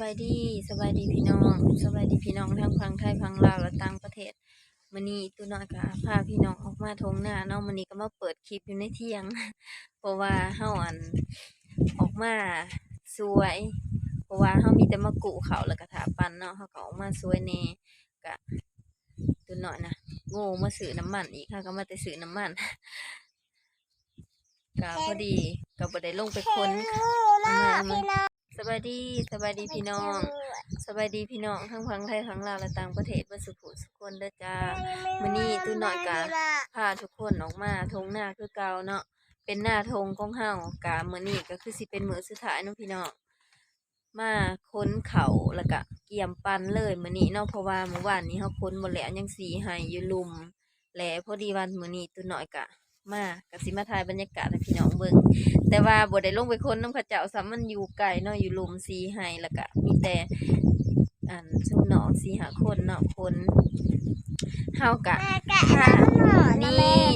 บายดีสบายดีพี่น้องสบายดีพี่น้องทั้งพังไทยพังลาวและต่างประเทศมื้อนี้ตุน้อยก็พาพี่น้องออกมาทงหน้าเนาะมื้อนี้ก็มาเปิดคลิปอยู่ในเที่ยง เพราะว่าเฮาอันออกมาสวย เพราะว่าเฮามีแต่มากุเขาแล้วก็ถาปันเนาะเฮาก็ออกมาสวยแน่ก็ตุน้อยนะโง่มาซื้อน้ำมันอีกค่ะก็มาแต่ซื้อน้ำมันก็พอดีก็บ่ได้ลงไปค้นเอามาเอามา สบายดีสบายดีพี่น้องสบายดีพี่น้องทั้งพังไทยทั้งลาวและต่างประเทศเบ่สุขุสุกคนเด้อจ้ามื้อนี้ตู้น้อยกะพาทุกคนออกมาทงหน้าคือเก่าเนาะเป็นหน้าทงของเฮากะมื้อนี้ก็คือสิเป็นมื้อสุดท้ายเนาะพี่น้องมาค้นเขาแล้วก็เกี่ยมปันเลยมื้อนี้เนาะเพราะว่าเมื่อวานนี้เฮาค้นบ่แล้วยังสีให้อยู่ลุม และพอดีวันมื้อนี้ตู้น้อยกะ มาก็สิมาถ่ายบรรยากาศให้พี่น้องเบิ่งแต่ว่าบ่ได้ลงไปค้นน้ำเขาเจ้าซ้ำมันอยู่ไกลเนาะอยู่ลุมสีให้แล้วก็มีแต่อันชุมน้องสี่หาคนเนาะคนเฮากะค่ะนี่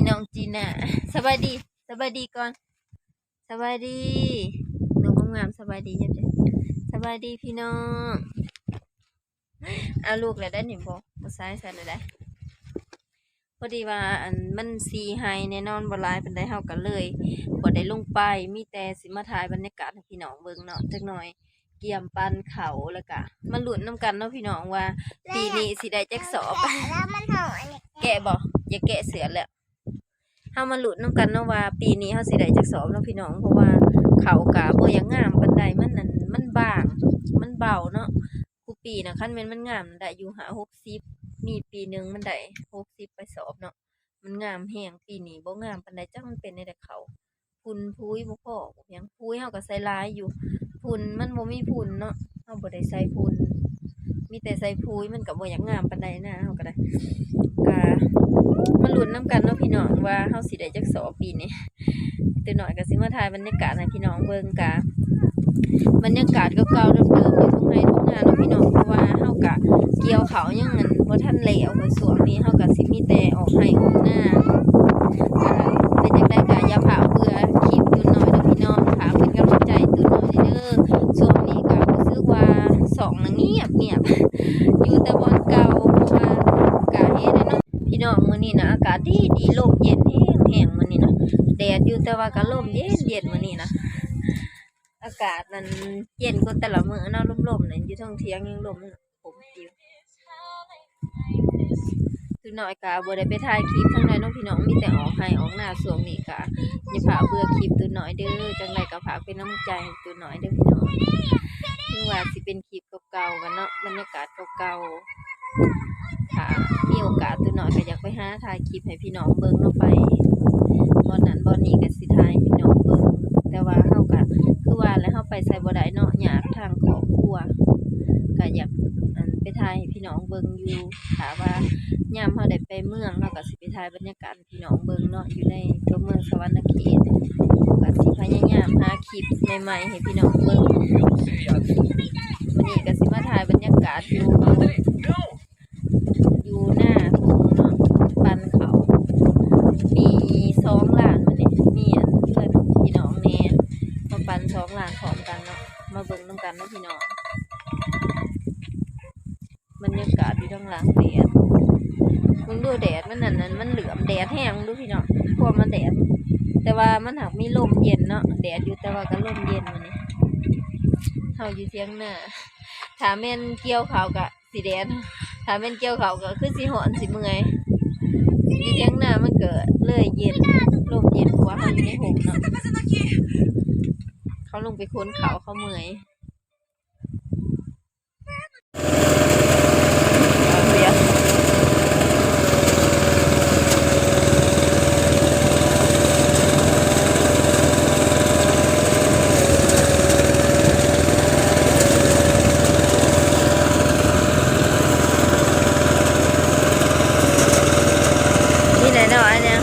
น้องจีน่าสบายดีสบายดีก่อนสบายดีหนูงามๆสบายดีจ้ะจ้ะสบายดีพี่น้องเอาลูกแล้วได้หนิบ่บ่ซ้ายใส่เลยได้ พอดีว่าอันมันสีไฮแน่นอนบ่หลายปานใดเฮาก็เลยบ่ได้ลงไปมีแต่สิมาถ่ายบรรยากาศให้พี่น้องเบิ่งเนาะจักหน่อย เกี่ยมปันเขาแล้วก็มาลุ้นนํกันเนาะพี่น้องว่าปีนี้สิได้จักสอบแล้วมันหอยเนี่ยแกะบ่อย่าแกะเสือแหล้วเฮามาลุ้นนํกันเนาะว่า ปีนี้เฮาสิได้จักสอบเนาะพี่น้องเพราะว่าเขากะบ่อยังงามปานใดมันนั่นมันบาง มันเบาเนาะคูปีน่ะคันแม่นมันงามได้อยู่หา60 มีปีหนึ่งมันได้60ไปสอบเนาะมันงามแฮงปีนี้บ่งามปานใดจักมันเป็นได้แต่เขาพุ่นพุ้ยบ่พอบ่หยังพุ้ยเฮาก็ใส่ลายอยู่ พุ่นมันบ่มีพุ่นเนาะเฮาบ่ได้ใส่พุ่นมีแต่ใส่พุ้ยมันก็บ่อยากงามปานใดนะเฮาก็ได้ก็มาลุ้นนํกันเนาะพี่น้องว่าเฮาสิได้จักสอบปีนี้ตัวน้อยก็สิมาถ่ายบรรยากาศให้พี่น้องเบิ่งกะบรรยากาศเก่าๆเดิมๆอยู่ทุ่งไร่ทุ่งนาเนาะพี่น้องเพราะว่าาก็เกี่ยวเขายังนั้นบ่ทันแล้วส่วนนี้เฮาก็สิมีแต่ออกไร่ออกนาก็เป็นจังไดก็อย่าพาเบื่อคลิปตัวน้อยเด้อพี่น้องฝากเป็นกำลังใจตัวน้อยเด้อช่วงนี้ก็รู้สึกว่าสองน่ะเงียบเงียบอยู่แต่บอนเก่าเพราะว่ากาเฮ็ดให้เนาะพี่น้องมื้อนี้นะอากาศดีดีลมเย็นแห้งแห้งมื้อนี้นะแดดอยู่แต่ว่าก็ลมเย็นเย็นมื้อนี้นะอากาศนั้นเย็นกว่าแต่ละมื้อเนาะลมๆนั่นอยู่เทางเที่ยงยังลม ผมอยู่คือน้อยกะบ่ได้ไปถ่ายคลิปทั้งใดเน้องพี่น้องมีแต่ออกให้ออกหน้าช่วงนี้กะอย่าพาเบื่อคลิปตัวหน้อยเด้อจังไดก็ฝาเป็นน้ำใจตัวหน้อยเด้อพี่น้องถึงว่าสิเป็นคลิปเก่าๆกันเนาะบรรยากาศเก่าๆค่ะมีโอกาสตัวหน่อยก็อยากไปหาถ่ายคลิปให้พี่น้องเบิ่งเนาะไปบอนนั้นบอนนี้ก็สิถ่ายพี่น้องเบิ่งแต่ว่าเฮาก็คือว่าแล้วเฮาไปใส่บ่ได้เนาะหยากทางครอบครัวก็อยากอันไปถ่ายให้ พี่น้องเบิงอยู่ถ้าว่ายามเฮาได้ไปเมืองเฮาก็สิไปถ่ายบรรยากาศพี่น้องเบิงเนาะอยู่ในตัวเมืองสวรรณเขตก็สิพยายามหาคลิปใหม่ๆให้พี่น้องเบิงวันนี้ก็สิมาถ่ายบรรยากาศอยู่อยู่หน้าทุ่งเนาะปันเขามีสองหลานมาเนี่มีเพื่อนพี่น้องแน่มาปันสองหลานพร้อมกันเนาะมาเบิงน้ำกันเนาะพี่น้อง บรรยากาศอยู่ทางหลังแดดมึงดูแดดมันนั่นนั่นมันเหลือมแดดแห้งมึงดูพี่น้องพวกมันแดด แต่ว่ามันหักมีลมเย็นเนาะแดดอยู่แต่ว่าก็ลมเย็นมันนี่เฮาอยู่เทียงหน้าถ้าแม่นเกี่ยวเขาวก็สิแดดถ้าแม่นเกี่ยวเขาวก็คือสิหอนสิเมื่อยอยู่เทียงหน้ามันเก็เลยเย็นลมเย็นเพราะว่าเฮาอยู่ในห่มเนาะเขาลงไปค้นเขาเขาเมื่อยเดี๋ยวนี่ไหนเนาะอันเนี้ย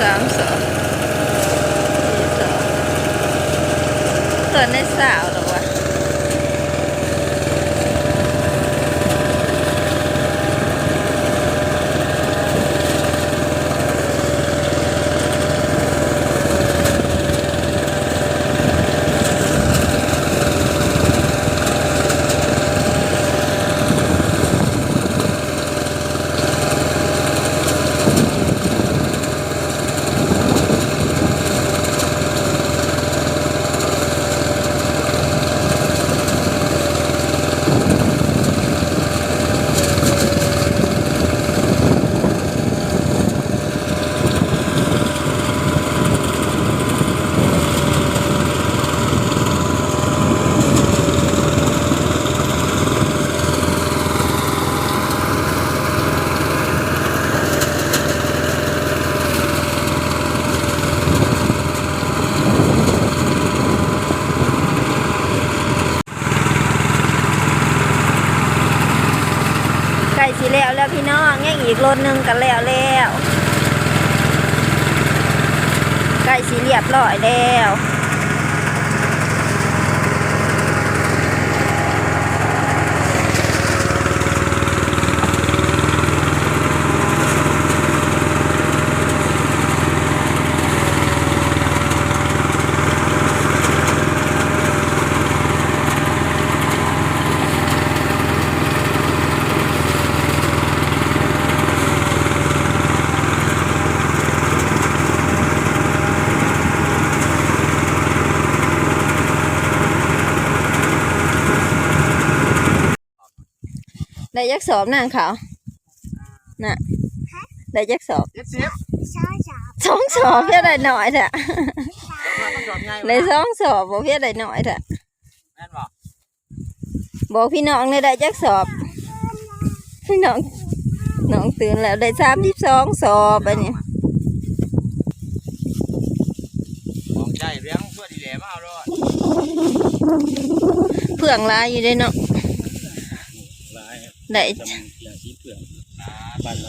สามสองสี่สองตอนในสาวหรอวะ ใกล้สิแล้วแล้วพี่น้ อีกรถหนึ่งกันแล้วแล้วใกล้สีเรียบร้อยแล้ว ได้ยักสอบนางเขาวน่ะได้ยักสอบเจ็ดสิบสองสอบเพียได้หน่อยเถอะมันสอบไงได้สองสอบบ่เพียได้หน่อยเถอะแม่นบอกบอกพี่น้องเลยได้ยักสอบ พี่น้องน้องตื่นแล้วได้สามสิบสองสอบไปนี่ของใจเลี้ยงเพื่อดีแหลมาเอาด้วยเพื่องหลายอยู่ได้เนาะหลาย ได้จำอย่างที่เปลือกบ้านหลัง